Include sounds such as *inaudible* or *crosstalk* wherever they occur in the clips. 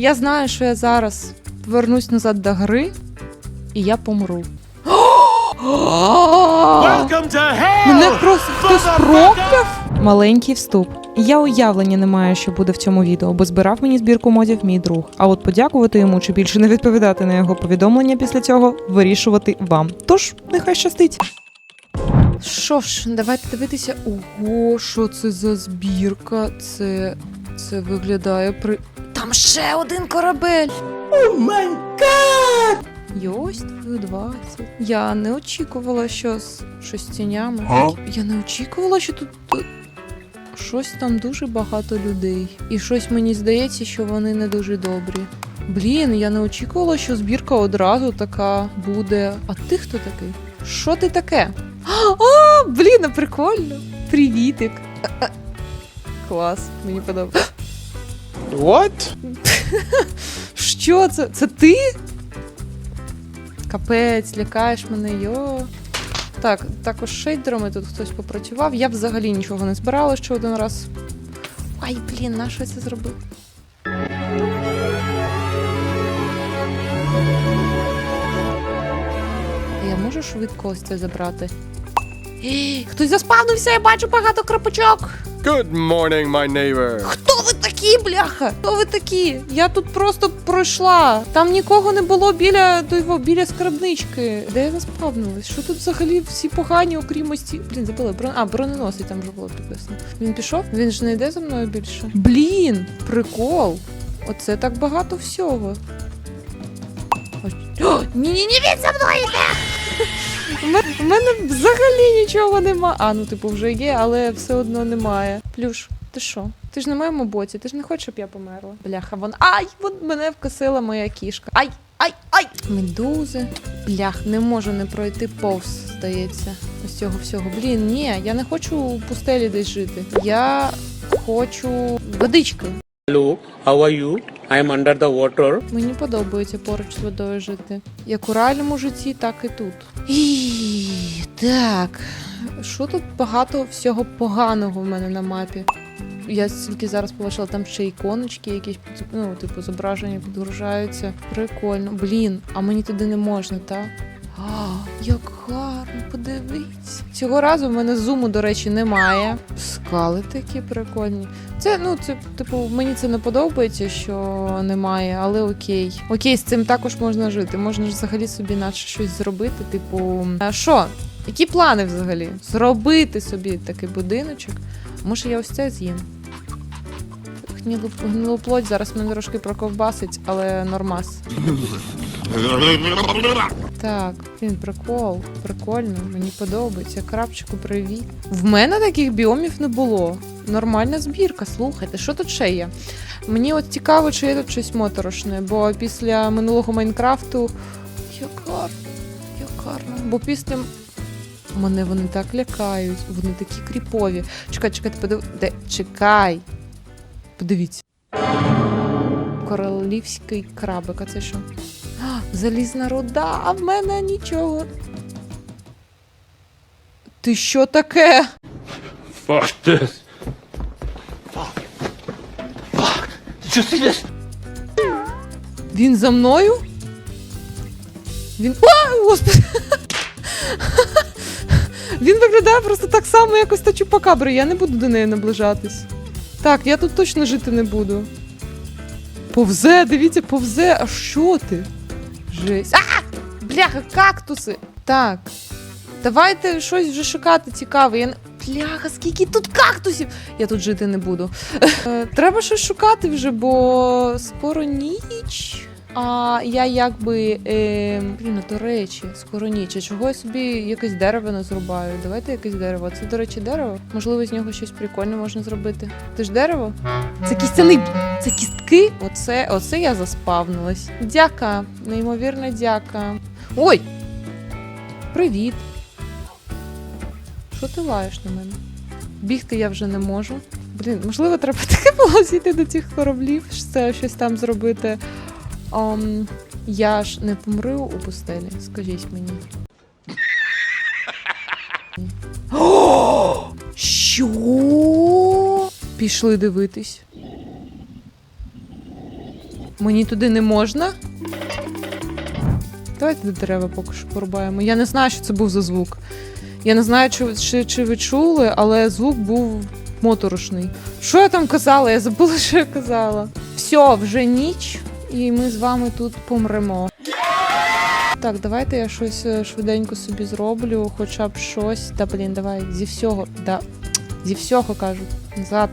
Я знаю, що я зараз повернусь назад до гри, і я помру. Мене просто хтось прокляв. Маленький вступ. Я уявлення не маю, що буде в цьому відео, бо збирав мені збірку модів мій друг. А от подякувати йому чи більше не відповідати на його повідомлення після цього вирішувати вам. Тож, нехай щастить. Що ж, давайте дивитися. Ого, що це за збірка? Це. Це виглядає при. Там ще один корабель! Oh my god! Йось 20. Я не очікувала, що з щось з тінями. Га? Я не очікувала, що тут. тут Щось там дуже багато людей. І щось мені здається, що вони не дуже добрі. Блін, я не очікувала, що збірка одразу така буде. А ти хто такий? Що ти таке? А, блін, прикольно. Привітик. А, а. Клас, мені подобається. What? *laughs* Що це? Це ти? Капець, лякаєш мене, йо. Так, також шейдерами тут хтось попрацював. Я взагалі нічого не збирала ще один раз. Ай, блін, на що я це зробив? Я можу швидко ось це забрати? Хтось заспавнився, я бачу багато крапочок. Good morning, my neighbor. Ви такі, бляха? Хто ви такі? Я тут просто пройшла. Там нікого не було біля того, біля скарбнички. Де я заспавнилась? Що тут взагалі всі погані, окрім ось ці. Блін, забула. Брон... А, броненосий там вже було підписано. Він пішов? Він ж не йде за мною більше. Блін, прикол. Оце так багато всього. Ні-ні-ні, він за мною йде! *laughs* У мене, взагалі нічого нема. А, ну типу вже є, але все одно немає. Плюш, ти що? Ти ж на моєму боці, ти ж не хочеш, щоб я померла. Бляха, вон. Ай! Вон мене вкосила моя кішка. Ай! Ай! Ай! Медузи. Блях, не можу не пройти повз, здається. Ось цього всього. Блін, ні, я не хочу у пустелі десь жити. Я хочу водички. Hello, how are you? I am under the water. Мені подобається поруч з водою жити. Як у реальному житті, так і тут. І так. Що тут багато всього поганого в мене на мапі? Я стільки зараз побачила, там ще іконочки, якісь ну, типу, зображення підгружаються. Прикольно. Блін, а мені туди не можна, так? А, як гарно, подивіться. Цього разу в мене зуму, до речі, немає. Скали такі прикольні. Це, ну, це, типу, мені це не подобається, що немає, але окей. Окей, з цим також можна жити. Можна ж взагалі собі наче щось зробити. Типу, а що? Які плани взагалі? Зробити собі такий будиночок. Може, я ось це з'їм. Гнилу, гнилу плоть зараз мене трошки проковбасить, але нормас. Так, він прикол, прикольно, мені подобається. Крапчику, привіт. В мене таких біомів не було. Нормальна збірка, слухайте, що тут ще є? Мені от цікаво, чи є тут щось моторошне, бо після минулого Майнкрафту. Як гарно. Бо після. Мене вони так лякають, вони такі кріпові. Чекай, чекай, подив... Де? Чекай. Подивіться. Королівський крабик, а це що? Залізна руда, а в мене нічого. Ти що таке? Fuck this. Did you see this? Він за мною? Він. А, господи! Він виглядає просто так само, як ось та чупакабра. Я не буду до неї наближатись. Так, я тут точно жити не буду. Повзе, дивіться, повзе. А що ти? Жесть. А! Бляха, кактуси! Так. Давайте щось вже шукати цікаве. Я. Бляха, скільки тут кактусів! Я тут жити не буду. Е, Треба щось шукати вже, бо скоро ніч. А я якби. Е, блін, ну, до речі, скоро ніч. А чого я собі якесь дерево не зрубаю? Давайте якесь дерево. Це, до речі, дерево. Можливо, з нього щось прикольне можна зробити. Це ж дерево? Це кістяний. Це кістки? Оце, оце я заспавнилась. Дяка. Неймовірна дяка. Ой! Привіт. Що ти лаєш на мене? Бігти я вже не можу. Блін, можливо, треба *laughs* таке було зійти до цих кораблів, це щось там зробити. Ам, я ж не помру у пустелі, скажіть мені. О! *gasps* Що? Пішли дивитись. Мені туди не можна. Давайте до дерева поки що порубаємо. Я не знаю, що це був за звук. Я не знаю, чи, чи, чи ви чули, але звук був моторошний. Що я там казала? Я забула, що я казала. Все, вже ніч, і ми з вами тут помремо. Так, давайте я щось е, швиденько собі зроблю, хоча б щось. Та блін, давай зі всього. Да. Зі всього кажу. Назад.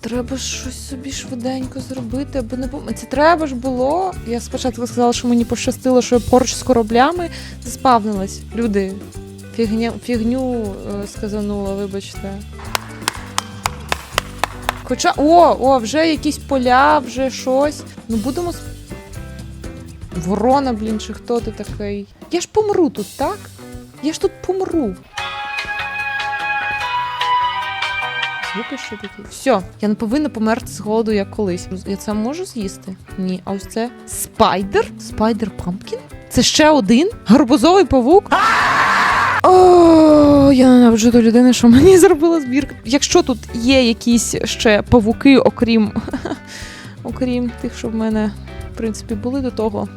Треба щось собі швиденько зробити, аби не пом- Це треба ж було. Я спочатку сказала, що мені пощастило, що я поруч з кораблями заспавнилась. Люди, фігня, фігню е, сказанула, вибачте. Хоча. О, о, вже якісь поля, вже щось. Ну будемо. с- Ворона, блін, чи хто ти такий? Я ж помру тут, так? Я ж тут помру. Звуки ще такі. Все, я не повинна померти з голоду, як колись. Я це можу з'їсти? Ні. А ось це спайдер? Спайдер пампкін? Це ще один? Гарбузовий павук? О, я ненавиджу до людини, що мені *laughs* зробила збірка. Якщо тут є якісь ще павуки, окрім, окрім тих, що в мене, в принципі, були до того,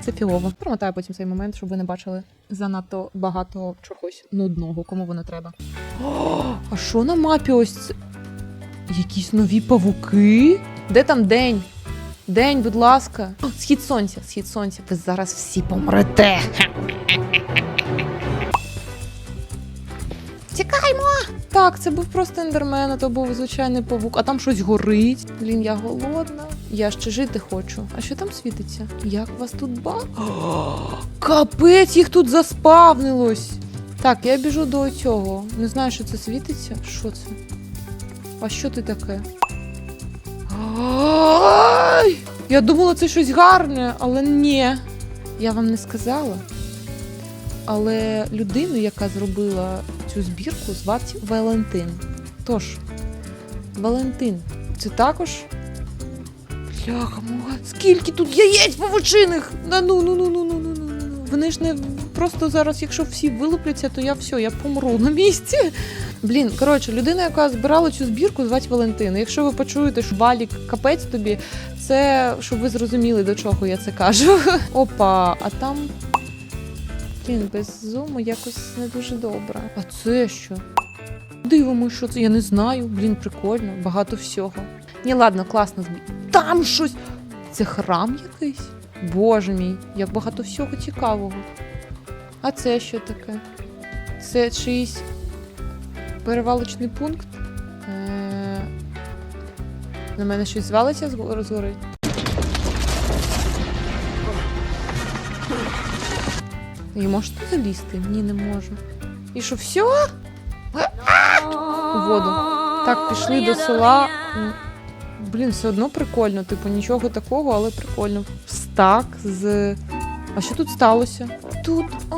це фігово. Промотаю потім цей момент, щоб ви не бачили занадто багато чогось нудного, кому воно треба. О, *gasps* а що на мапі ось це? Якісь нові павуки? Де там день? День, будь ласка. О, схід сонця, схід сонця. Ви зараз всі помрете. Тікаймо! Так, це був просто ендермен, а то був звичайний павук, а там щось горить. Блін, я голодна. Я ще жити хочу. А що там світиться? Як вас тут ба? *gasps* Капець, їх тут заспавнилось. Так, я біжу до цього. Не знаю, що це світиться. Що це? А що ти таке? *gasps* Я думала, це щось гарне, але ні. Я вам не сказала. Але людину, яка зробила цю збірку, звати Валентин. Тож, Валентин, це також. Бляха, муга, скільки тут яєць павучиних! Да ну, ну ну ну ну ну ну ну Вони ж не просто зараз, якщо всі вилупляться, то я все, я помру на місці. Блін, коротше, людина, яка збирала цю збірку, звати Валентин. Якщо ви почуєте, що валік капець тобі, це щоб ви зрозуміли, до чого я це кажу. *laughs* Опа, а там Блін, без зуму якось не дуже добре. А це що? Дивимо, що це. Я не знаю. Блін, прикольно, багато всього. Ні, ладно, класно. Там щось. Це храм якийсь? Боже мій, як багато всього цікавого. А це що таке? Це чийсь перевалочний пункт. Е, На мене щось звалиться з го- І можете залізти? Ні, не можу. І що, все? У воду. Так, пішли до села. Блін, все одно прикольно. Типу, нічого такого, але прикольно. Стак з. А що тут сталося? Тут. А,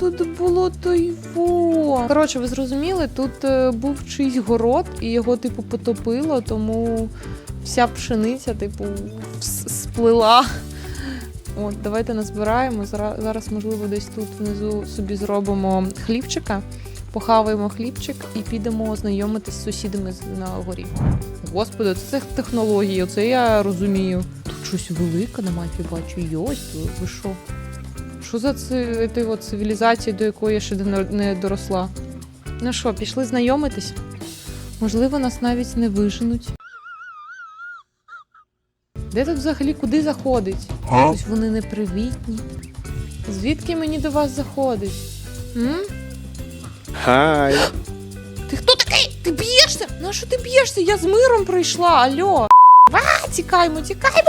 тут було той во. Коротше, ви зрозуміли, тут е, був чийсь город, і його, типу, потопило, тому вся пшениця, типу, сплила. От, давайте назбираємо. Зараз, можливо, десь тут внизу собі зробимо хлібчика, похаваємо хлібчик і підемо знайомитись з сусідами на горі. Господи, це технології, оце я розумію. Тут щось велике на мапі бачу. Йось, ви- що? Що за це цивілізація, до якої я ще не доросла? Ну що, пішли знайомитись? Можливо, нас навіть не виженуть. Де тут взагалі куди заходить? Ось вони непривітні. Звідки мені до вас заходить? М? Hi. Ти хто такий? Ти б'єшся? На що ти б'єшся? Я з миром прийшла, альо. А, тікаймо, тікаймо!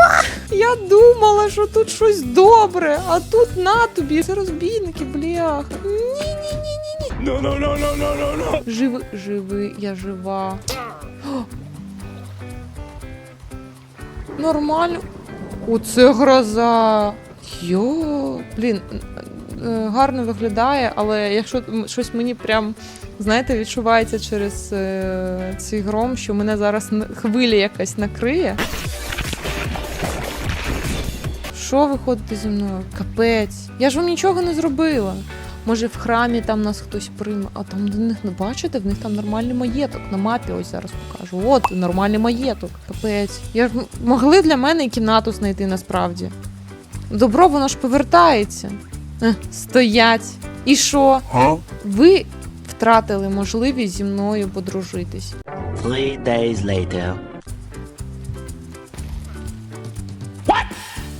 Я думала, що тут щось добре, а тут на тобі. Це розбійники, бляха. Ні, ні, ні, ні, ні. No, no, no, no, no, no, no. Живи, живи, я жива. Нормально. Оце гроза. Йо, блін, е, гарно виглядає, але якщо щось мені прям, знаєте, відчувається через е, цей гром, що мене зараз хвиля якась накриє. Що ви ходите зі мною? Капець. Я ж вам нічого не зробила. Може, в храмі там нас хтось прийме, а там до них не бачите, в них там нормальний маєток. На мапі ось зараз покажу. От нормальний маєток. Капець. Я ж могли для мене і кімнату знайти насправді. Добро, воно ж повертається. Ех, стоять. І що? Ви втратили можливість зі мною подружитись. Three days later.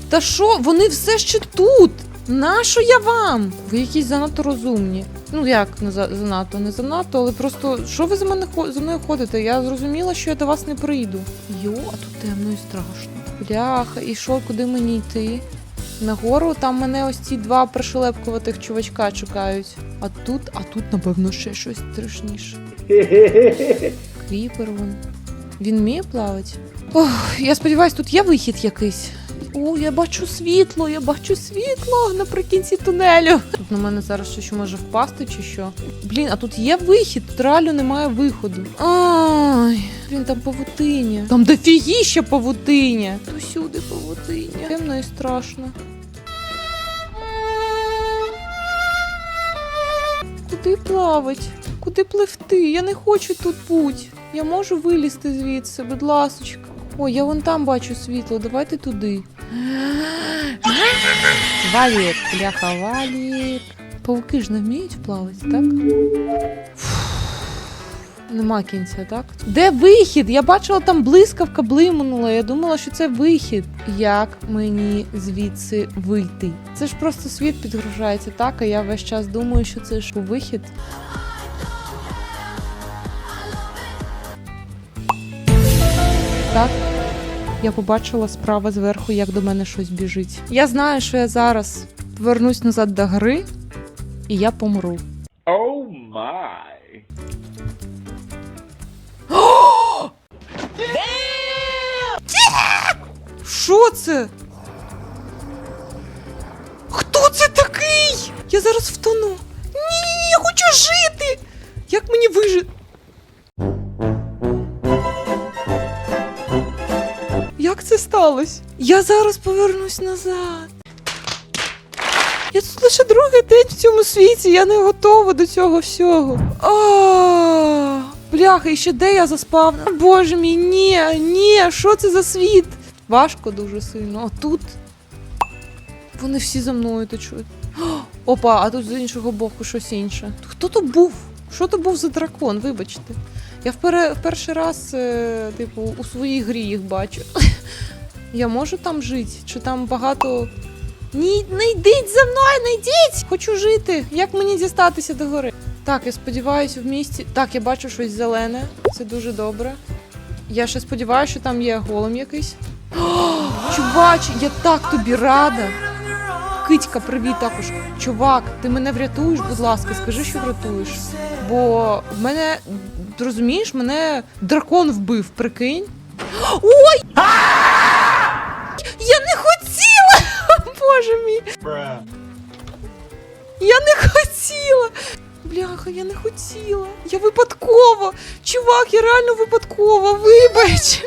Та що, вони все ще тут? Нащо я вам? Ви якісь занадто розумні. Ну як не за- занадто, не занадто, але просто що ви за мене за мною ходите? Я зрозуміла, що я до вас не прийду. Йо, а тут темно і страшно. Бляха, і що, куди мені йти? Нагору там мене ось ці два пришелепкуватих чувачка чекають. А тут, а тут, напевно, ще щось страшніше. *laughs* Кріпер вон. Він вміє плавати? Ох, я сподіваюся, тут є вихід якийсь. О, я бачу світло, я бачу світло наприкінці тунелю. Тут на мене зараз щось може впасти чи що. Блін, а тут є вихід, тут реально немає виходу. Ай, блін, там павутиня. Там дофігіща павутиня. Усюди павутиня. Темно і страшно. Куди плавать? Куди пливти? Я не хочу тут бути. Я можу вилізти звідси, будь ласочка. Ой, я вон там бачу світло, давайте туди. Валік, бляха, валік. Павуки ж не вміють плавати, так? Нема кінця, так? Де вихід? Я бачила там блискавка блимнула. Я думала, що це вихід. Як мені звідси вийти? Це ж просто світ підгружається, так? А я весь час думаю, що це ж вихід. Так, я побачила справа зверху, як до мене щось біжить. Я знаю, що я зараз повернусь назад до гри, і я помру. Oh my. Що це? Хто це такий? Я зараз втону. Ні, я хочу жити. Як мені вижити? Як це сталося? Я зараз повернусь назад. Я тут лише другий день в цьому світі, я не готова до цього всього. А, бляха, і ще де я заспав? Боже мій, ні, ні, що це за світ? Важко дуже сильно. А тут вони всі за мною течуть. Опа, а тут з іншого боку щось інше. Хто то був? Що то був за дракон? Вибачте. Я в перший раз, е, типу, у своїй грі їх бачу. *laughs* Я можу там жити? Чи там багато. Ні, не йдіть за мною, не йдіть! Хочу жити. Як мені дістатися до гори? Так, я сподіваюся, в місті. Так, я бачу щось зелене. Це дуже добре. Я ще сподіваюся, що там є голем якийсь. *gasps* О, чувач, я так тобі рада. Китька, привіт також. Чувак, ти мене врятуєш, будь ласка, скажи, що врятуєш. Бо в мене, ти розумієш, мене дракон вбив, прикинь. Ой! Я не хотіла! *laughs* Боже мій! Я не хотіла! Бляха, я не хотіла. Я випадково. Чувак, я реально випадково. Вибач.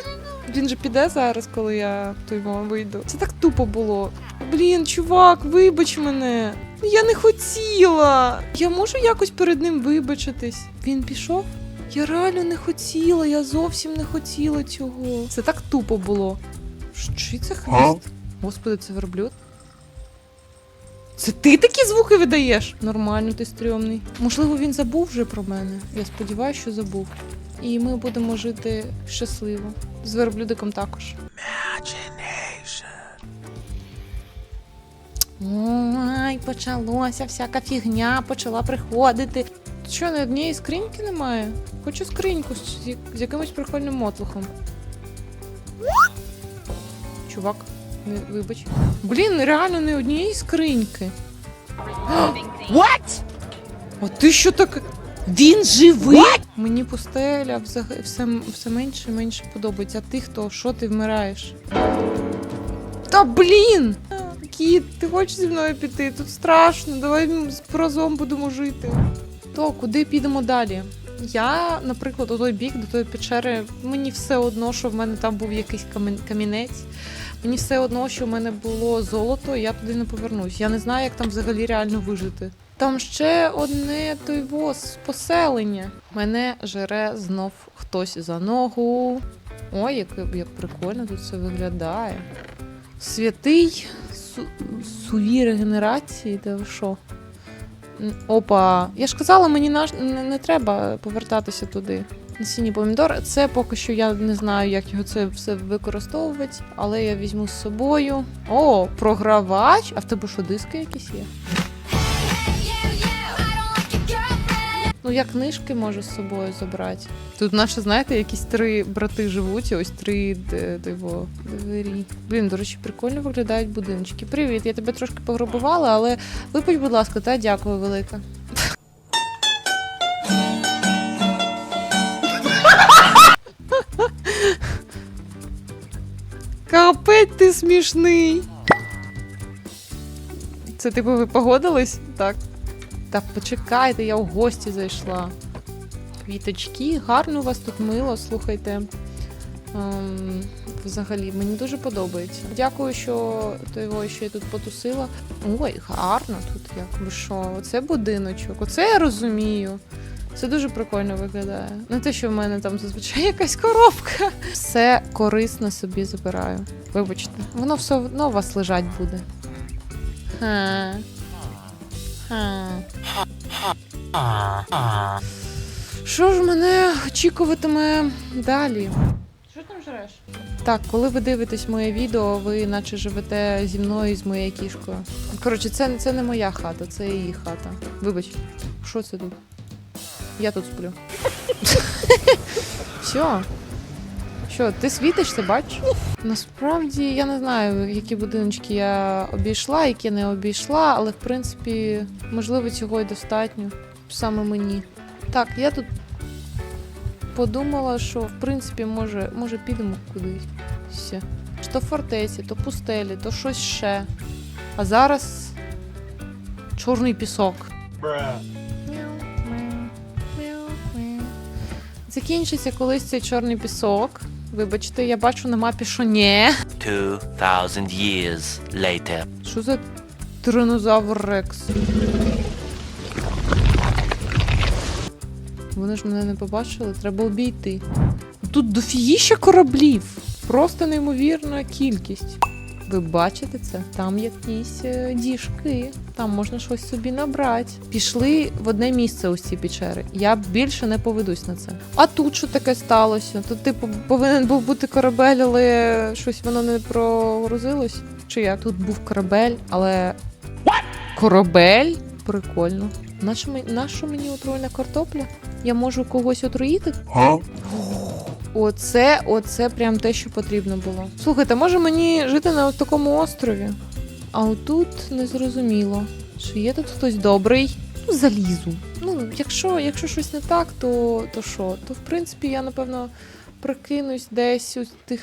Він же піде зараз, коли я той момент вийду. Це так тупо було. Блін, чувак, вибач мене. Я не хотіла. Я можу якось перед ним вибачитись. Він пішов? Я реально не хотіла, я зовсім не хотіла цього. Це так тупо було. Що це хвіст? Господи, це верблюд? Це ти такі звуки видаєш? Нормально, ти стрьомний. Можливо, він забув вже про мене. Я сподіваюся, що забув. І ми будемо жити щасливо. З верблюдиком також. Ой, почалося, всяка фігня почала приходити. Що, ні однієї скриньки немає? Хочу скриньку з, з якимось прикольним мотлухом. Чувак, не, вибач. Блін, реально не однієї скриньки. What? А ти що так? Він живий? Мені пустеля все, все менше і менше подобається. А ти хто? Що ти вмираєш? Та блін! Кіт, ти хочеш зі мною піти? Тут страшно, давай разом будемо жити. То, куди підемо далі? Я, наприклад, у той бік, до тої печери, мені все одно, що в мене там був якийсь камінець. Мені все одно, що в мене було золото, і я туди не повернусь. Я не знаю, як там взагалі реально вижити. Там ще одне той воз поселення. Мене жере знов хтось за ногу. Ой, як, як прикольно тут все виглядає. Святий су, суві регенерації, де що? Опа, я ж казала, мені наш не, не треба повертатися туди. Насінні помідор. Це поки що я не знаю, як його це все використовувати, але я візьму з собою. О, програвач! А в тебе що, диски якісь є? Ну, я книжки можу з собою забрати. Тут наші, знаєте, якісь три брати живуть, і ось три диво, двері. Блін, до речі, прикольно виглядають будиночки. Привіт, я тебе трошки пограбувала, але випадь, будь ласка, та дякую велике. *laughs* Капець ти смішний. Це типу ви погодились? Так. Та почекайте, я в гості зайшла. Квіточки, гарно у вас тут мило, слухайте. Ем, взагалі, мені дуже подобається. Дякую, що того, що я тут потусила. Ой, гарно тут як. Ви що? Оце будиночок, оце я розумію. Це дуже прикольно виглядає. Не те, що в мене там зазвичай *laughs* якась коробка. Все корисно собі забираю. Вибачте, воно все одно у вас лежать буде. Ха. Що ж мене очікуватиме далі? Що там жреш? Так, коли ви дивитесь моє відео, ви наче живете зі мною і з моєю кішкою. Коротше, це, це не моя хата, це її хата. Вибач, що це тут? Я тут сплю. *laughs* Все. Що, ти світишся, бачиш? Насправді я не знаю, які будиночки я обійшла, які не обійшла, але в принципі, можливо, цього й достатньо саме мені. Так, я тут подумала, що в принципі, може, може підемо кудись. Чи то фортеці, то пустелі, то щось ще. А зараз чорний пісок. Закінчиться колись цей чорний пісок. Вибачте, я бачу на мапі, що ні. Years later. Що за тиранозавр Рекс? Вони ж мене не побачили, треба обійти. Тут дофігіща кораблів. Просто неймовірна кількість. Ви бачите це? Там якісь е, діжки, там можна щось собі набрати. Пішли в одне місце ось ці печери. Я більше не поведусь на це. А тут що таке сталося? Тут, типу, повинен був бути корабель, але щось воно не прогрузилось. Чи як? Тут був корабель, але. Корабель? Прикольно. Нащо мені, отруйна картопля? Я можу когось отруїти? Оце, оце прям те, що потрібно було. Слухайте, може мені жити на от такому острові? А отут незрозуміло. Чи є тут хтось добрий? Ну, залізу. Ну, якщо, якщо щось не так, то, то що? То в принципі я, напевно, прикинусь десь у тих.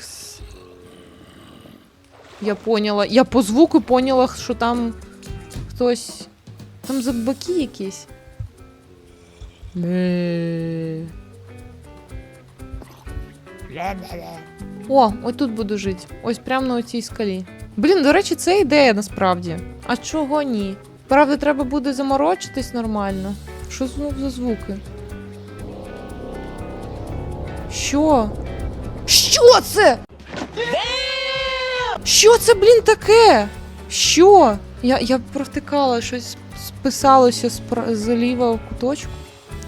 Я поняла. Я по звуку поняла, що там хтось. Там зомбаки якісь. Бе. О, ось тут буду жити. Ось прямо на цій скалі. Блін, до речі, це ідея насправді. А чого ні? Правда, треба буде заморочитись нормально. Що знов за звуки? Що? Що це? Що це, блін, таке? Що? Я, я провтикала щось списалося з, пра- зліва куточку.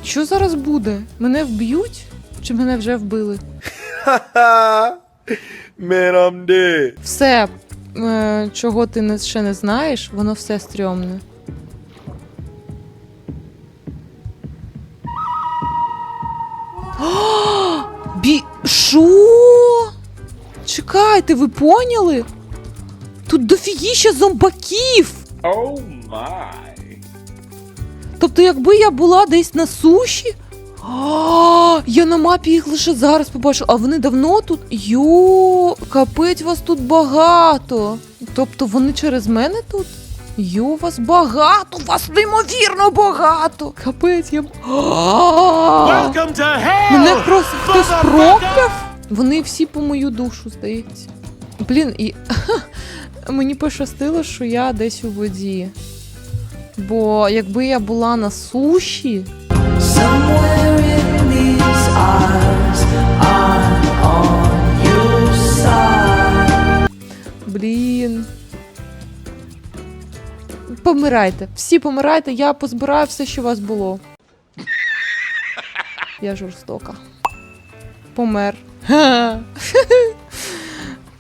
Що зараз буде? Мене вб'ють? Чи мене вже вбили? *laughs* Dead. Все, е, чого ти не, ще не знаєш, воно все стрьомне. О, *gasps* Бі... Шо? Чекайте, ви поняли? Тут дофігіща зомбаків! Oh my. Тобто, якби я була десь на суші. А, я на мапі їх лише зараз побачила, а вони давно тут. Йо, капець вас тут багато. Тобто вони через мене тут? Йо, вас багато, вас неймовірно багато. Капець, я. Мене просто хтось прокляв. Вони всі по мою душу, здається. Блін, і *laughs* мені пощастило, що я десь у воді. Бо якби я була на суші, блін. Помирайте. Всі помирайте, я позбираю все, що у вас було. Я жорстока. Помер.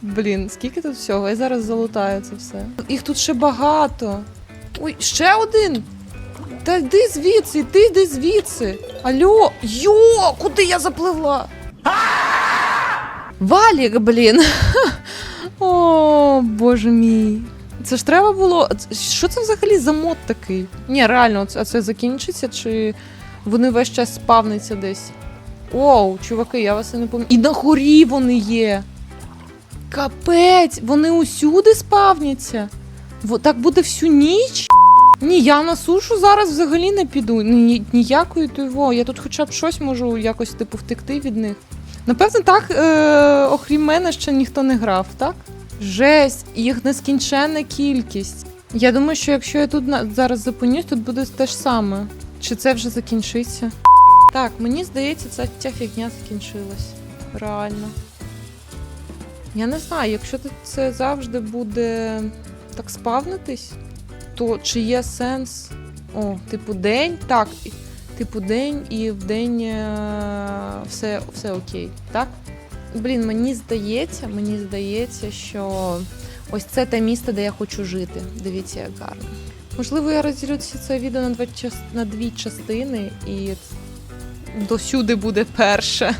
Блін, скільки тут всього? Я зараз залутаю це все. Їх тут ще багато. Ой, ще один. Та йди звідси, йди, йди звідси. Алло, йо, куди я запливла? Валік, блін. *laughs* О, боже мій. Це ж треба було. Що це взагалі за мод такий? Ні, реально, а це закінчиться, чи вони весь час спавняться десь? Оу, чуваки, я вас і не пам'ятаю. І на горі вони є. Капець, вони усюди спавняться. Так буде всю ніч? Ні, я на сушу зараз взагалі не піду. Ні, ніякої того. Я тут хоча б щось можу якось типу втекти від них. Напевно, так, е, окрім мене, ще ніхто не грав, так? Жесть, їх нескінченна кількість. Я думаю, що якщо я тут зараз зупинюсь, тут буде те ж саме. Чи це вже закінчиться? Так, мені здається, ця, ця фігня закінчилась. Реально. Я не знаю, якщо це завжди буде так спавнитись, то чи є сенс. О, типу, день. Так, типу, день і в день е, все, все окей, так? Блін, мені здається, мені здається, що ось це те місце, де я хочу жити. Дивіться, як гарно. Можливо, я розділю це відео на, два, на дві частини, і досюди буде перше.